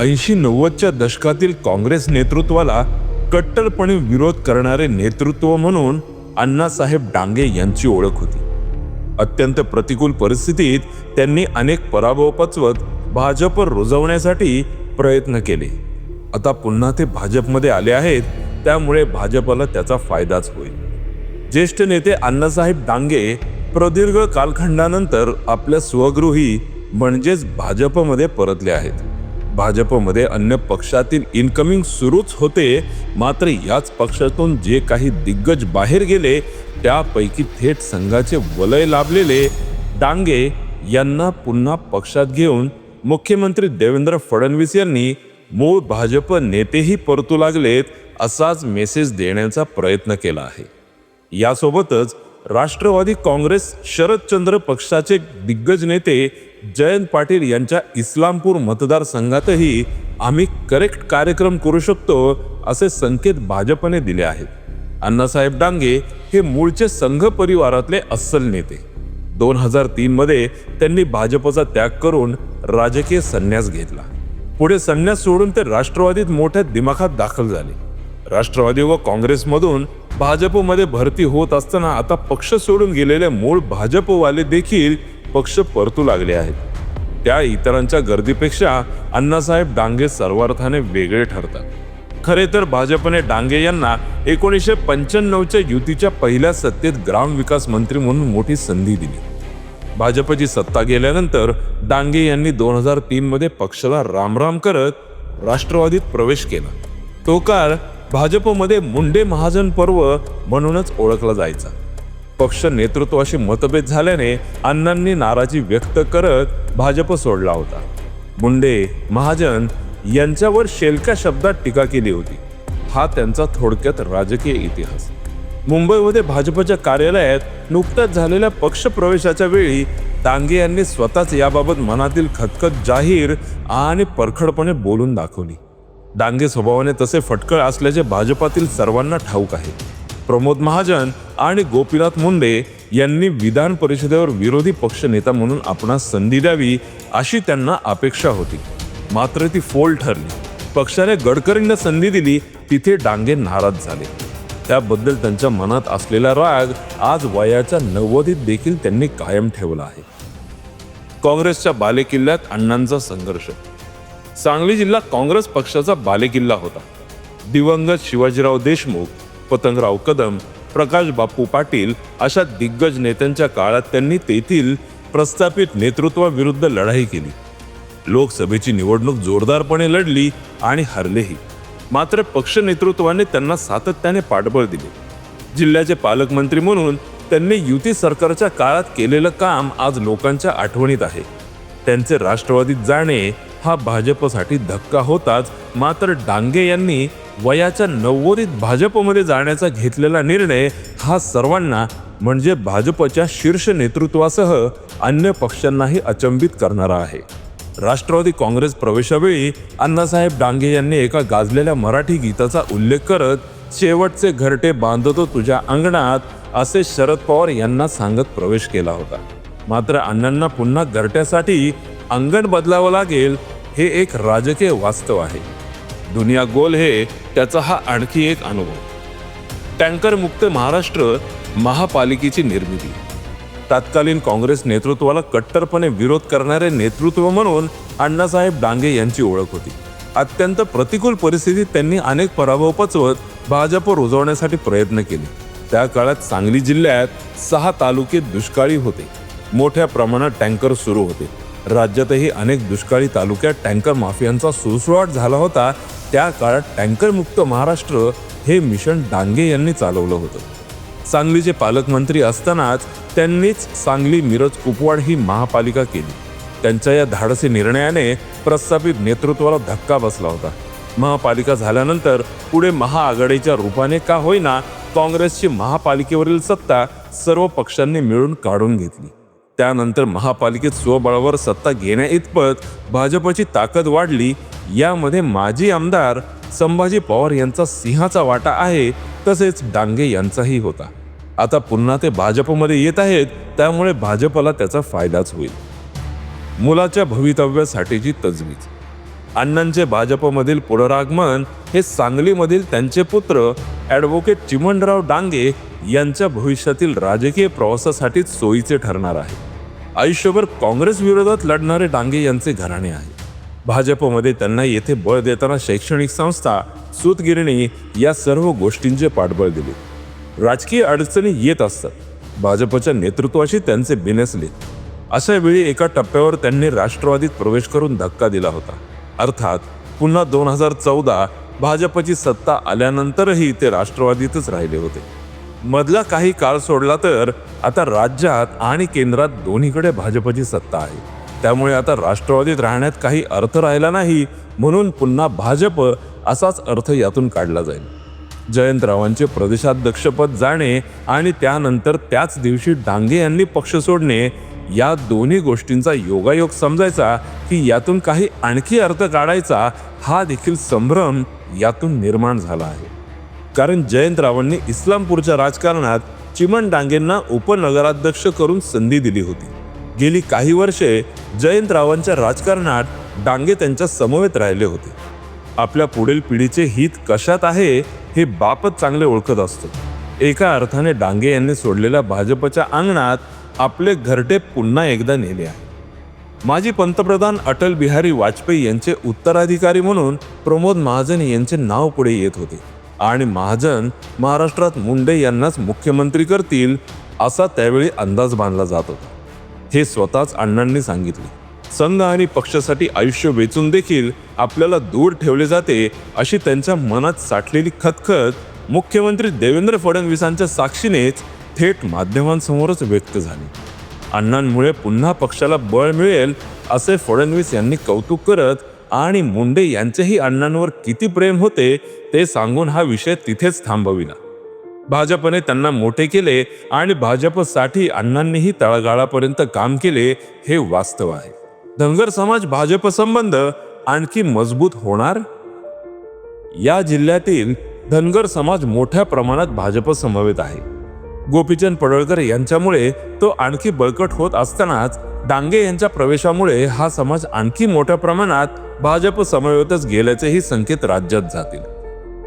ऐंशी नव्वदच्या दशकातील काँग्रेस नेतृत्वाला कट्टरपणे विरोध करणारे नेतृत्व म्हणून अण्णासाहेब डांगे यांची ओळख होती. अत्यंत प्रतिकूल परिस्थितीत त्यांनी अनेक पराभव पचवत भाजप रुजवण्यासाठी प्रयत्न केले. आता पुन्हा ते भाजपमध्ये आले आहेत त्यामुळे भाजपला त्याचा फायदाच होईल. ज्येष्ठ नेते अण्णासाहेब डांगे प्रदीर्घ कालखंडानंतर आपल्या स्वगृही म्हणजेच भाजपमध्ये परतले आहेत. भाजपमध्ये अन्य पक्षातील इनकमिंग सुरूच होते. मात्र याच पक्षातून जे काही दिग्गज बाहेर गेले त्यापैकी थेट संघाचे वलय लाभलेले डांगे यांना पुन्हा पक्षात घेऊन मुख्यमंत्री देवेंद्र फडणवीस यांनी मूळ भाजप नेतेही परतू लागलेत असाच मेसेज देण्याचा प्रयत्न केला आहे. यासोबतच राष्ट्रवादी काँग्रेस शरदचंद्र पक्षाचे दिग्गज नेते जयंत पाटील यांच्या इस्लामपूर मतदारसंघातही आम्ही करेक्ट कार्यक्रम करू शकतो असे संकेत भाजपने दिले आहेत. अण्णासाहेब डांगे हे मूळचे संघ परिवारातले अस्सल नेते. दोन हजार तीनमध्ये त्यांनी भाजपचा त्याग करून राजकीय संन्यास घेतला. पुढे संन्यास सोडून ते राष्ट्रवादीत मोठ्या दिमाखात दाखल झाले. राष्ट्रवादी व काँग्रेसमधून भाजपमध्ये भरती होत असताना आता पक्ष सोडून गेलेले मूळ भाजपवाले देखील पक्ष परतू लागले आहेत. त्या इतरांच्या गर्दीपेक्षा अण्णासाहेब डांगे सर्वार्थाने वेगळे ठरतात. खरे तर भाजपने डांगे यांना एकोणीसशे पंच्याण्णवच्या युतीच्या पहिल्या सत्तेत ग्राम विकास मंत्री म्हणून मोठी संधी दिली. भाजपची सत्ता गेल्यानंतर डांगे यांनी दोन हजार तीनमध्ये पक्षाला रामराम करत राष्ट्रवादीत प्रवेश केला. तो काळ भाजपमध्ये मुंडे महाजन पर्व म्हणूनच ओळखला जायचा. पक्ष नेतृत्वाशी मतभेद झाल्याने अण्णांनी नाराजी व्यक्त करत भाजप सोडला होता. मुंडे महाजन यांच्यावर शेलक्या शब्दात टीका केली होती. हा त्यांचा थोडक्यात राजकीय इतिहास. मुंबईमध्ये भाजपच्या कार्यालयात नुकत्याच झालेल्या पक्ष प्रवेशाच्या वेळी डांगे यांनी स्वतःच याबाबत मनातील खतखत जाहीर आणि परखडपणे बोलून दाखवली. डांगे स्वभावाने तसे फटकळ असल्याचे भाजपातील सर्वांना ठाऊक आहे. प्रमोद महाजन आणि गोपीनाथ मुंडे यांनी विधान परिषदेवर विरोधी पक्षनेता म्हणून आपणास संधी द्यावी अशी त्यांना अपेक्षा होती. मात्र ती फोल ठरली. पक्षाने गडकरींना संधी दिली तिथे डांगे नाराज झाले. त्याबद्दल त्यांच्या मनात असलेला राग आज वयाच्या नव्वदीत देखील त्यांनी कायम ठेवला आहे. काँग्रेसच्या बालेकिल्ल्यात अण्णांचा संघर्ष सांगली जिल्हा काँग्रेस पक्षाचा बालेकिल्ला होता. दिवंगत शिवाजीराव देशमुख पतंगराव कदम प्रकाश बापू पाटील अशा दिग्गज नेत्यांच्या काळात त्यांनी तेथील प्रस्थापित नेतृत्वाविरुद्ध लढाई केली. लोकसभेची निवडणूक जोरदारपणे लढली आणि हरलेही. मात्र पक्ष नेतृत्वाने त्यांना सातत्याने पाठबळ दिले. जिल्ह्याचे पालकमंत्री म्हणून त्यांनी युती सरकारच्या काळात केलेलं काम आज लोकांच्या आठवणीत आहे. त्यांचे राष्ट्रवादीत जाणे हा भाजपसाठी धक्का होताच. मात्र डांगे यांनी वयाच्या नव्वदीत भाजपमध्ये जाण्याचा घेतलेला निर्णय हा सर्वांना म्हणजे भाजपच्या शीर्ष नेतृत्वासह अन्य पक्षांनाही अचंबित करणारा आहे. राष्ट्रवादी काँग्रेस प्रवेशावेळी अण्णासाहेब डांगे यांनी एका गाजलेल्या मराठी गीताचा उल्लेख करत शेवटचे घरटे बांधतो तुझ्या अंगणात असे शरद पवार यांना सांगत प्रवेश केला होता. मात्र अण्णांना पुन्हा घरट्यासाठी अंगण बदलावं लागेल हे एक राजकीय वास्तव आहे. दुनिया गोल हे त्याचा हा आणखी एक अनुभव. टँकर मुक्त महाराष्ट्र महापालिकेची निर्मिती. तत्कालीन काँग्रेस नेतृत्वाला कट्टरपणे विरोध करणारे नेतृत्व म्हणून अण्णासाहेब डांगे यांची ओळख होती. अत्यंत प्रतिकूल परिस्थितीत त्यांनी अनेक पराभव पचवत भाजप रुजवण्यासाठी प्रयत्न केले. त्या काळात सांगली जिल्ह्यात सहा तालुके दुष्काळी होते. मोठ्या प्रमाणात टँकर सुरू होते. राज्यातही अनेक दुष्काळी तालुक्यात टँकर माफियांचा सुळसुळाट झाला होता. त्या काळात टँकरमुक्त महाराष्ट्र हे मिशन डांगे यांनी चालवलं होतं. सांगलीचे पालकमंत्री असतानाच त्यांनीच सांगली मिरज कुपवाड ही महापालिका केली. त्यांच्या या धाडसी निर्णयाने प्रस्थापित नेतृत्वाला धक्का बसला होता. महापालिका झाल्यानंतर पुढे महाआघाडीच्या रूपाने का होईना काँग्रेसची महापालिकेवरील सत्ता सर्व पक्षांनी मिळून काढून घेतली. त्यानंतर महापालिकेत स्वबळावर सत्ता घेण्या इतपत भाजपची ताकद वाढली. यामध्ये माजी आमदार संभाजी पवार यांचा सिंहाचा वाटा आहे तसेच डांगे यांचाही होता. आता पुन्हा ते भाजपमध्ये येत आहेत त्यामुळे भाजपला त्याचा फायदाच होईल. मुलाच्या भवितव्यासाठीची तजवीज. अण्णांचे भाजपमधील पुनरागमन हे सांगलीमधील त्यांचे पुत्र ॲडव्होकेट चिमणराव डांगे यांच्या भविष्यातील राजकीय प्रवासासाठीच सोयीचे ठरणार आहे. आयुष्यभर काँग्रेस विरोधात लढणारे डांगे यांचे घराणे आहे. भाजपमध्ये त्यांना येथे बळ देताना शैक्षणिक संस्था सूतगिरणी या सर्व गोष्टींचे पाठबळ दिले. राजकीय अडचणी येत असतात. भाजपच्या नेतृत्वाशी त्यांचे बिनसले. अशा वेळी एका टप्प्यावर त्यांनी राष्ट्रवादीत प्रवेश करून धक्का दिला होता. अर्थात पुन्हा दोन हजार चौदा भाजपची सत्ता आल्यानंतरही ते राष्ट्रवादीतच राहिले होते. मधला काही काळ सोडला तर आता राज्यात आणि केंद्रात दोन्हीकडे भाजपची सत्ता आहे. त्यामुळे आता राष्ट्रवादीत राहण्यात काही अर्थ राहिला नाही म्हणून पुन्हा भाजप असाच अर्थ यातून काढला जाईल. जयंतरावांचे प्रदेशाध्यक्षपद जाणे आणि त्यानंतर त्याच दिवशी डांगे यांनी पक्ष सोडणे या दोन्ही गोष्टींचा योगायोग समजायचा की यातून काही आणखी अर्थ काढायचा हा देखील संभ्रम यातून निर्माण झाला आहे. कारण जयंतरावांनी इस्लामपूरच्या राजकारणात चिमण डांगेंना उपनगराध्यक्ष करून संधी दिली होती. गेली काही वर्षे जयंतरावांच्या राजकारणात डांगे त्यांच्या समवेत राहिले होते. आपल्या पुढील पिढीचे हित कशात आहे हे बापच चांगले ओळखत असतो. एका अर्थाने डांगे यांनी सोडलेल्या भाजपच्या अंगणात आपले घरटे पुन्हा एकदा नेले आहे. माजी पंतप्रधान अटल बिहारी वाजपेयी यांचे उत्तराधिकारी म्हणून प्रमोद महाजन यांचे नाव पुढे येत होते. आणि महाजन महाराष्ट्रात मुंडे यांनाच मुख्यमंत्री करतील असा त्यावेळी अंदाज बांधला जात होता. हे स्वतःच अण्णांनी सांगितले. संघ आणि पक्षासाठी आयुष्य वेचून देखील आपल्याला दूर ठेवले जाते अशी त्यांच्या मनात साठलेली खतखत मुख्यमंत्री देवेंद्र फडणवीसांच्या साक्षीनेच थेट माध्यमांसमोरच व्यक्त झाली. अण्णांमुळे पुन्हा पक्षाला बळ मिळेल असे फडणवीस यांनी कौतुक करत आणि मुंडे यांचेही अण्णांवर किती प्रेम होते ते सांगून हा विषय तिथेच थांबविला. भाजपने त्यांना मोठे केले आणि भाजपसाठी अण्णांनीही तळागाळापर्यंत काम केले हे वास्तव आहे. धनगर समाज भाजप संबंध आणखी मजबूत होणार? या जिल्ह्यातील धनगर समाज मोठ्या प्रमाणात भाजप समवेत आहे. गोपीचंद पडळकर यांच्यामुळे तो आणखी बळकट होत असतानाच डांगे यांच्या प्रवेशामुळे हा समाज आणखी मोठ्या प्रमाणात भाजप समवेतच गेल्याचेही संकेत राज्यात जातील.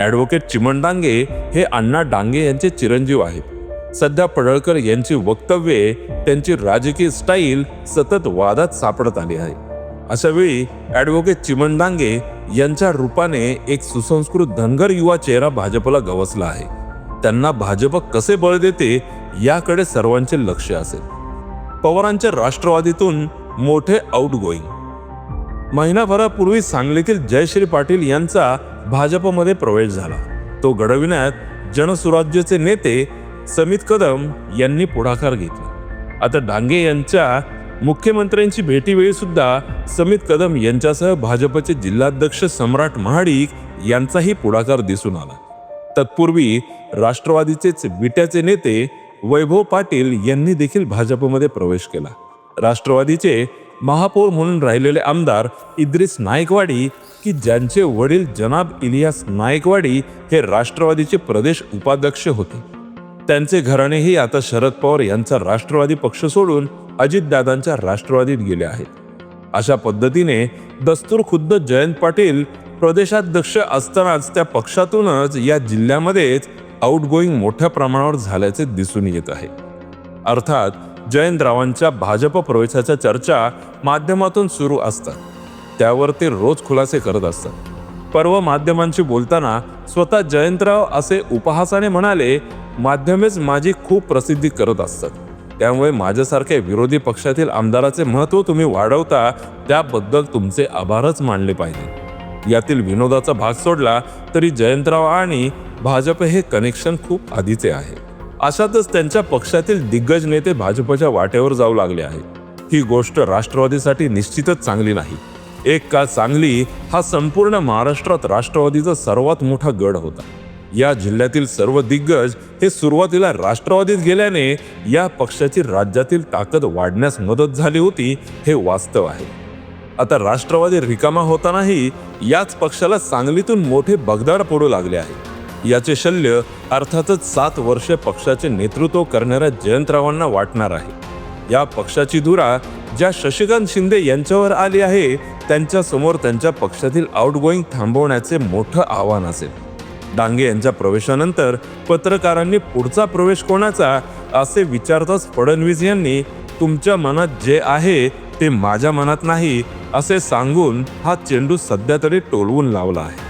ॲडव्होकेट चिमण डांगे हे अण्णा डांगे यांचे चिरंजीव आहेत. सध्या पडळकर यांची वक्तव्ये त्यांची राजकीय स्टाईल सतत वादात सापडत आली आहे. अशा वेळी ॲडव्होकेट चिमण डांगे यांच्या रूपाने एक सुसंस्कृत धनगर युवा चेहरा भाजपला गवसला आहे. त्यांना भाजप कसे बळ देते याकडे सर्वांचे लक्ष असेल. पवारांच्या राष्ट्रवादीतून मोठे आउट गोईंग महिनाभरापूर्वी सांगलीतील जयश्री पाटील यांचा भाजपमध्ये प्रवेश झाला. तो घडविण्यात जनसुराज्यचे नेते समित कदम यांनी पुढाकार घेतला. आता डांगे यांच्या मुख्यमंत्र्यांची भेटीवेळी सुद्धा समित कदम यांच्यासह भाजपचे जिल्हाध्यक्ष सम्राट महाडिक यांचाही पुढाकार दिसून आला. तत्पूर्वी राष्ट्रवादीचेच बिट्याचे नेते वैभव पाटील यांनी देखील भाजपमध्ये प्रवेश केला. राष्ट्रवादीचे महापौर म्हणून राहिलेले आमदार इद्रिस नायकवाडी की ज्यांचे वडील जनाब इलियास नायकवाडी हे राष्ट्रवादीचे प्रदेश उपाध्यक्ष होते. त्यांचे घराणेही आता शरद पवार यांचा राष्ट्रवादी पक्ष सोडून अजितदादांच्या राष्ट्रवादीत गेले आहेत. अशा पद्धतीने दस्तूर खुद्द जयंत पाटील प्रदेशाध्यक्ष असतानाच त्या पक्षातूनच या जिल्ह्यामध्येच आउटगोईंग मोठ्या प्रमाणावर झाल्याचे दिसून येत आहे. अर्थात जयंतरावांच्या भाजप प्रवेशाच्या चर्चा माध्यमातून सुरू असतात. त्यावर ते रोज खुलासे करत असतात. पर्व माध्यमांशी बोलताना स्वतः जयंतराव असे उपहासाने म्हणाले माध्यमेच माझी खूप प्रसिद्धी करत असतात. त्यामुळे माझ्यासारख्या विरोधी पक्षातील आमदाराचे महत्त्व तुम्ही वाढवता त्याबद्दल तुमचे आभारच मानले पाहिजे. यातील विनोदाचा भाग सोडला तरी जयंतराव आणि भाजप हे कनेक्शन खूप आधीचे आहे. अशातच त्यांच्या पक्षातील दिग्गज नेते भाजपच्या वाटेवर जाऊ लागले आहेत. ही गोष्ट राष्ट्रवादीसाठी निश्चितच चांगली नाही. एक काळ सांगली हा संपूर्ण महाराष्ट्रात राष्ट्रवादीचा सर्वात मोठा गड होता. या जिल्ह्यातील सर्व दिग्गज हे सुरुवातीला राष्ट्रवादीत गेल्याने या पक्षाची राज्यातील ताकद वाढण्यास मदत झाली होती हे वास्तव आहे. आता राष्ट्रवादी रिकामा होतानाही याच पक्षाला सांगलीतून मोठे बगदाड पडू लागले आहे. याचे शल्य अर्थातच सात वर्षे पक्षाचे नेतृत्व करणाऱ्या जयंतरावांना वाटणार आहे. या पक्षाची धुरा ज्या शशिकांत शिंदे यांच्यावर आली आहे त्यांच्यासमोर त्यांच्या पक्षातील आउटगोईंग थांबवण्याचे मोठं आव्हान असेल. डांगे यांच्या प्रवेशानंतर पत्रकारांनी पुढचा प्रवेश कोणाचा असे विचारताच फडणवीस यांनी तुमच्या मनात जे आहे ते माझ्या मनात नाही असे सांगून हा चेंडू सध्या तरी टोलवून लावला आहे.